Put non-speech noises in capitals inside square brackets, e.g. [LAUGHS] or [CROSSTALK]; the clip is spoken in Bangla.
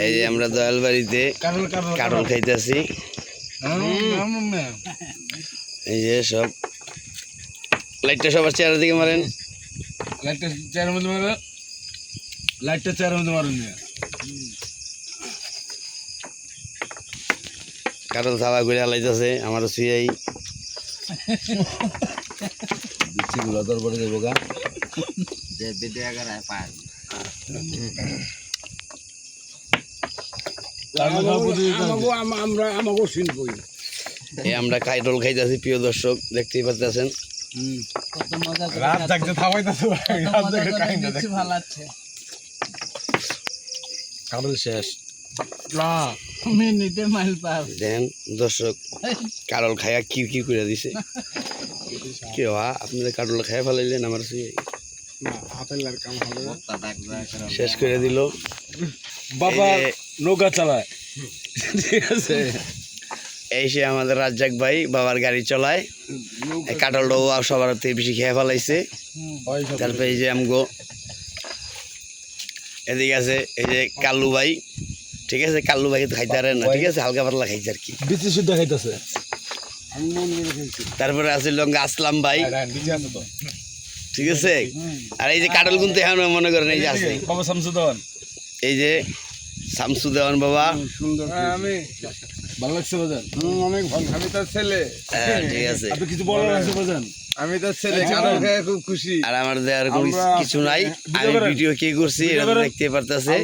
এই যে, আমরা দয়াল বাড়িতে কাটল কাটল কাটল খাইতেছি। এই যে সব। লাইটটা সবার চেহারা দিকে মারেন। লাইটটা চেয়ারের মধ্যে মারো। লাইটটা চেয়ারের মধ্যে মারুন কাটল থাবা করে হালাইতেছে আমারও সুয়াই দরবারে দেবো গা। যে ভিডিও পায়। [LAUGHS] আমরা আমাকেও কাইটল খাইতেছি প্রিয় দর্শক দেখতেই পাচ্ছেন রাত জাগতে থামাইতেছে রাত দেখছি ভালো শেষ। না মিনিটে মাইল পার। দেন দর্শক কাটল খাইয়া কি কি করে দিছে। কি হওয়া আপনি যে কাটল খাইয়া ফেলাইলেন আমার শেষ করে দিল। বাবা নৌকা চালায়। ঠিক আছে। এই সে আমাদের রাজ্জাক ভাই বাবার গাড়ি চলায়। এই কাটলটাও সবার থেকে বেশি খেয়ে ফেলাইছে। তারপরে এই যে আমগো এদিকে আছে এই যে কাল্লু ভাই। ঠিক আছে কাল্লু ভাই তো খাইতে না। ঠিক আছে হালকা পাতলা খাইছে আর কি। বিচি শুদ্ধ খাইতেছে। তারপরে আছে লঙ্কা আসলাম ভাই। ঠিক আছে? আর এই যে কাটল কিন্তু এখন মনে করেন এই যে আছে। বাবা শামসুদ্দন এই যে শামসুদন বাবা। সুন্দর। আমি ভালো লাগছে বাজান অনেক ভালো। আমি তার ছেলে। হ্যাঁ, ঠিক আছে। আপনি কিছু বলার আছে বাজান আমি তো ছেলে কারণ খুব খুশি। আর আমার দেওয়ার কোনো কিছু নাই। ভিডিও আমি ভিডিও কে করছি এটা দেখতে পারতেছে।